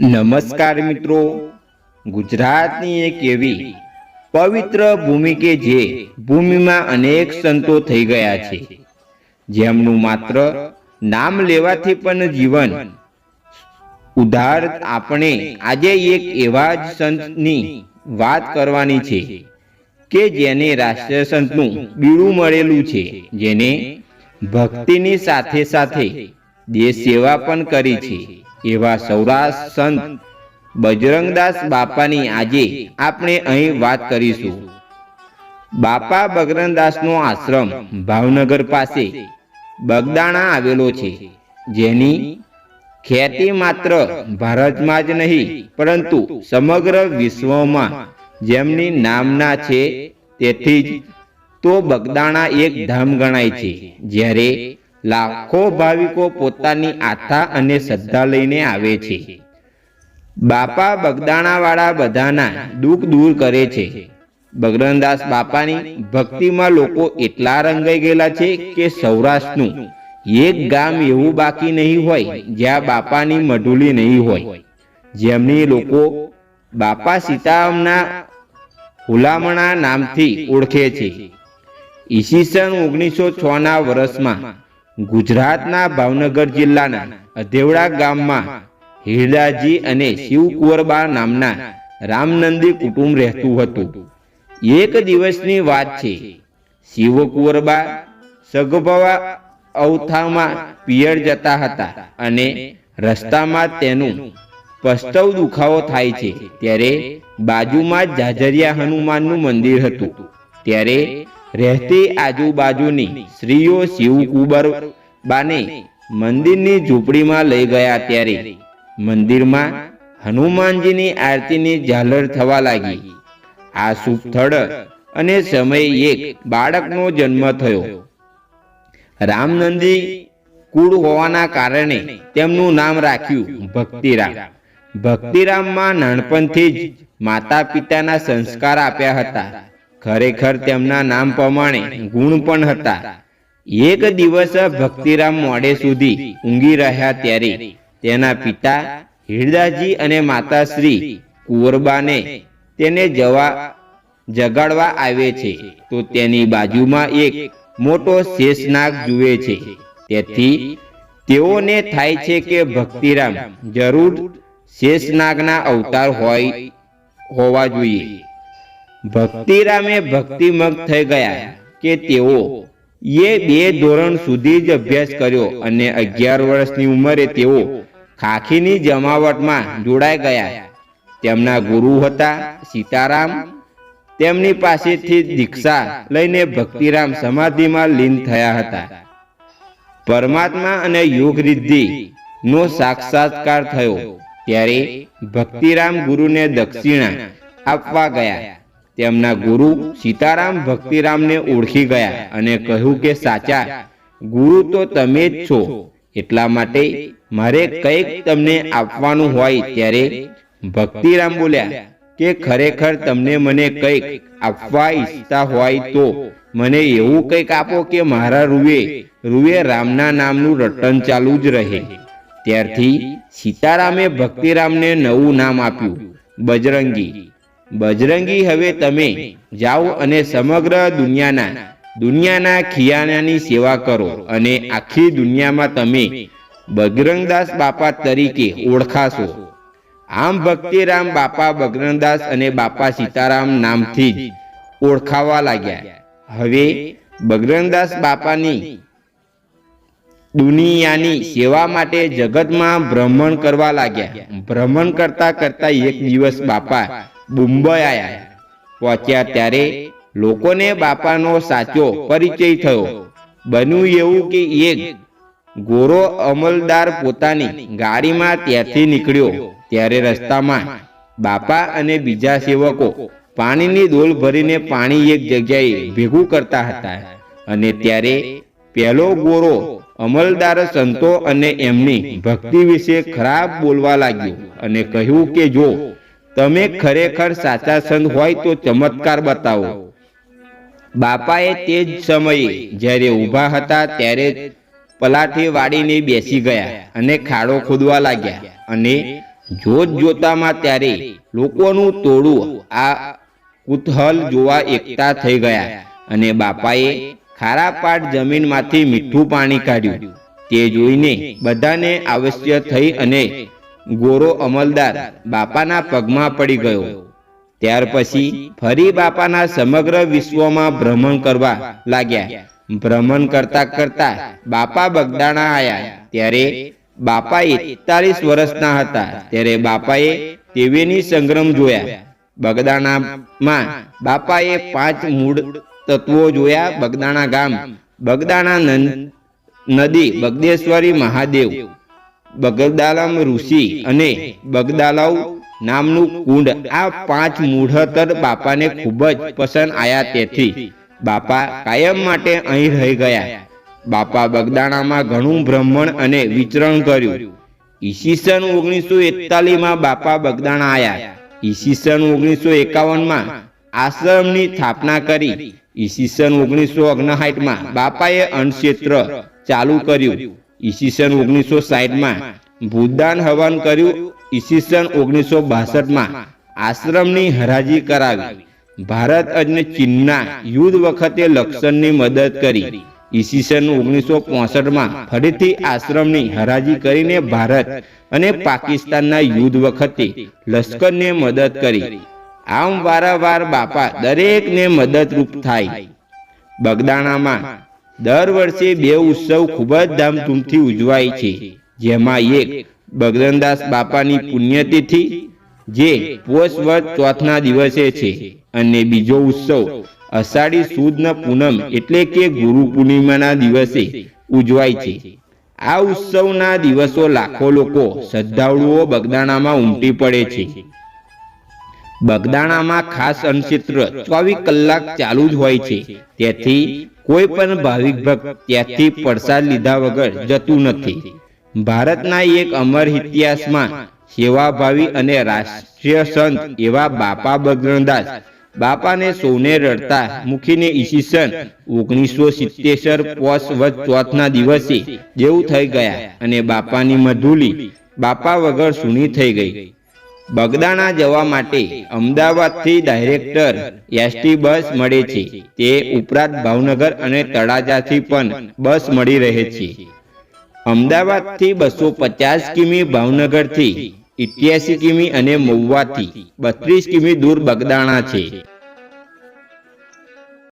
નમસ્કાર મિત્રો. ગુજરાતની એક એવી પવિત્ર ભૂમિ કે જે ભૂમિમાં અનેક સંતો થઈ ગયા છે. જેમનું માત્ર નામ લેવાથી પણ જીવન. ઉધાર આપણે આજે એક એવા જ સંતની વાત કરવાની છે કે જેને રાષ્ટ્રીય સંતનું બીડું મળેલું છે. જેને ભક્તિની સાથે સાથે દેશ સેવા પણ કરી છે. એવા સૌરાષ્ટ્ર સંત બજરંગદાસ બાપાની આજે આપણે અહીં વાત કરીશું. બાપા બજરંગદાસનો આશ્રમ ભાવનગર પાસે બગદાણા આવેલો છે. જેની ખ્યાતિ માત્ર ભારતમાં જ નહીં, પરંતુ સમગ્ર વિશ્વમાં જેમની નામના છે તેથી જ તો બગદાણા એક ધામ ગણાય છે. જ્યારે લાખો ભાવિકો પોતાની આસ્થા અને શ્રદ્ધા લઈને આવે છે. બાપા બગદાણાવાળા બધાના દુઃખ દૂર કરે છે. બગરનદાસ બાપાની ભક્તિમાં લોકો એટલા રંગાઈ ગયેલા છે કે સૌરાષ્ટ્રનું એક ગામ એવું બાકી નહીં હોય જ્યાં બાપાની મઢુલી નહીં હોય. જેમની લોકો બાપા સીતારામના હુલામણા નામથી ઓળખે છે. ઈસવીસન ઓગણીસો છ ના વર્ષમાં ગુજરાતના ભાવનગર જિલ્લાના અધેવડા ગામમાં હિરડાજી અને શિવકુંવરબા નામના રામનંદી કુટુંબ રહેતું હતું. એક દિવસની વાત છે, શિવકુંવરબા સગભવા અવથામાં પિયર જતા હતા અને રસ્તામાં તેનું પસ્તવ દુખાવો થાય છે. ત્યારે બાજુમાં જાજરિયા હનુમાનનું મંદિર હતું. ત્યારે રહેતી આજુબાજુની સ્ત્રીઓ શિવકુબર બાને મંદિરની ઝૂંપડીમાં લઈ ગયા ત્યારે મંદિરમાં હનુમાનજીની આરતીની ઝાલર થવા લાગી. આ શુભ સ્થળ અને સમયે એક બાળકનો જન્મ થયો. રામનંદી કુળ હોવાના કારણે તેમનું નામ રાખ્યું ભક્તિરામ. ભક્તિરામમાં નાનપણથી જ માતા પિતાના સંસ્કાર આપ્યા હતા. ખરેખર તેમના નામ પ્રમાણે ગુણ પણ હતા. એક દિવસ ભક્તિરામ મોડે સુધી ઊંઘી રહ્યા ત્યારે તેના પિતા હિરદાજી અને માતાશ્રી કુંવરબાને તેને જવા જગાડવા આવે છે. તો તેની બાજુમાં એક મોટો શેષનાગ જુએ છે. તેથી તેઓને થાય છે કે ભક્તિરામ જરૂર શેષનાગના અવતાર હોય, હોવા જોઈએ. ભક્તિરામે ભક્તિમગ થઈ ગયા કે તેઓ એ બે ધોરણ સુધી જ અભ્યાસ કર્યો અને અગિયાર વર્ષની ઉંમરે તેઓ ખાખીની જમાવટમાં જોડાઈ ગયા. તેમના ગુરુ હતા સીતારામ. તેમની પાસેથી દીક્ષા લઈને ભક્તિરામ સમાધિમાં લીન થયા હતા. પરમાત્મા અને યોગ રિદ્ધિ નો સાક્ષાત્કાર થયો. ત્યારે ભક્તિરામ ગુરુને દક્ષિણા આપવા ગયા. તેમના ગુરુ સીતારામ ભક્તિરામને ઓળખી ગયા અને કહ્યું કે, સાચા, ગુરુ તો તમે જ છો. એટલા માટે મારે કંઈક તમને આપવાનું હોય. ત્યારે ભક્તિરામ બોલ્યા, કે ખરેખર તમને મને કંઈક આપવા ઈચ્છતા હોય તો મને એવું કંઈક આપો કે મારા રૂએ રૂએ રામના નામનું રટન ચાલુ જ રહે. ત્યારથી સીતારામે ભક્તિરામને નવું નામ આપ્યું, બજરંગી. બજરંગી હવે તમે જાઓ અને સમગ્ર દુનિયાના દુનિયાના ખિયાનાની સેવા કરો અને આખી દુનિયામાં તમે બજરંગદાસ બાપા તરીકે ઓળખાશો. આમ ભક્તિરામ બાપા બગરંગદાસ અને બાપા સીતારામ નામથી જ ઓળખાવા લાગ્યા. હવે બગરંગદાસ બાપાની દુનિયાની સેવા માટે જગતમાં ભ્રમણ કરવા લાગ્યા. ભ્રમણ કરતા કરતા એક દિવસ બાપા મુંબઈ પહોંચ્યા ત્યારે લોકોને બાપાનો સાચો પરિચય થયો. બન્યું એવું કે એક ગોરો અમલદાર પોતાની ગાડીમાં ત્યાંથી નીકળ્યો. ત્યારે રસ્તામાં બાપા અને બીજા સેવકો પાણીની ડોલ ભરીને પાણી એક જગ્યાએ ભેગું કરતા હતા. અને ત્યારે પહેલો ગોરો અમલદાર સંતો અને એમની ભક્તિ વિશે ખરાબ બોલવા લાગ્યો અને કહ્યું કે જો તમે ખરેખર સાચા સંત હોય તો ચમત્કાર બતાવો. બાપાએ તે જ સમયે જ્યારે ઊભા હતા ત્યારે પલાઠી વાળીને બેસી ગયા અને ખાડો ખોદવા લાગ્યા અને જોત જોતામાં ત્યારે લોકોનું ટોળું આ કુતહલ જોવા એકતા થઈ ગયા અને બાપાએ ખારા પાટ જમીનમાંથી મીઠું પાણી કાઢ્યું. તે જોઈને બધાને આવશ્ય થઈ અને ગોરો અમલદાર બાપાના પગમાં પડી ગયો. ત્યાર પછી ફરી બાપાના સમગ્ર વિશ્વમાં ભ્રમણ કરવા લાગ્યા. ભ્રમણ કરતા કરતા બાપા બગદાણા આયા. ત્યારે બાપા એકતાલીસ વર્ષના હતા. ત્યારે બાપાએ તેવેની સંગ્રમ જોયા. બગદાણામાં બાપાએ પાંચ મૂળ તત્વો જોયા. બગદાણા ગામ, બગદાણા નદી, બગદેશ્વરી મહાદેવ બગદાલમ ઋષિ અને બગદાલાવ નામનું કુંડ. આ પાંચ મૂળતર બાપાને ખૂબ જ પસંદ આવ્યા તેથી. બાપા કાયમ માટે અહીં રહી ગયા. બાપા બગદાણામાં ઘણું ભ્રમણ અને વિચરણ કર્યું. ઈસવીસન ઓગણીસો એકતાલીસમાં બાપા બગદાણા આયા. ઈસવીસન ઓગણીસો એકાવનમાં આશ્રમની સ્થાપના કરી. ઈસવીસન ઓગણીસો ઓગણસાઠમાં બાપાએ અણક્ષેત્ર ચાલુ કર્યું. ઈસવીસન ઓગણીસો સાહીઠમાં ભૂદાન હવન કર્યું ઈસવીસન ઓગણીસો બાસઠમાં આશ્રમની હરાજી કરાવી. ભારત અને ચીનના યુદ્ધ વખતે લક્ષણની મદદ કરી. ઈસવીસન ઓગણીસો પોસઠમાં ફરીથી આશ્રમની હરાજી કરીને ભારત અને પાકિસ્તાનના યુદ્ધ વખતે લશ્કરને મદદ કરી. આમ વારંવાર બાપા દરેકને મદદરૂપ થાય. બગદાણામાં દર વર્ષે બે ઉત્સવ ખૂબ જ ધામધૂમથી ઉજવાય છે, જેમાં એક બગદનદાસ બાપાની પુણ્યતિથિ, જે પોષ વર્ષ ચોથના દિવસે છે, અને બીજો ઉત્સવ અષાઢી સુદ પૂનમ એટલે કે ગુરુ પૂર્ણિમાના દિવસે ઉજવાય છે. આ ઉત્સવના દિવસો લાખો લોકો શ્રદ્ધાળુઓ બગદાણામાં ઉમટી પડે છે. બગદાણામાં ખાસ અન્નક્ષેત્ર ચોવીસ કલાક ચાલુ જ હોય છે. તેથી કોઈ પણ ભાવિક ભક્ત ત્યાંથી પ્રસાદ લીધા વગર જતું નથી. ભારતના એક અમર ઇતિહાસમાં સેવાભાવી અને રાષ્ટ્રીય સંત એવા બાપા બગદાણદાસ બાપાને સૌને રડતા મૂકીને ઈસવીસન ઓગણીસો સિત્તેર પોષ વધ ચોથના દિવસે જેવું થઈ ગયા અને બાપાની મધુલી બાપા વગર સૂની થઈ ગઈ. બગદાણા જવા માટે અમદાવાદથી ડાયરેક્ટર એસટી બસ મળે છે. તે ઉપરાંત ભાવનગર અને તળાજાથી પણ બસ મળી રહે છે. અમદાવાદથી બસો પચાસ કિમી ભાવનગરથી ઇઠ્યાસી કિમી અને મહુવાથી, બત્રીસ કિમી દૂર બગદાણા છે.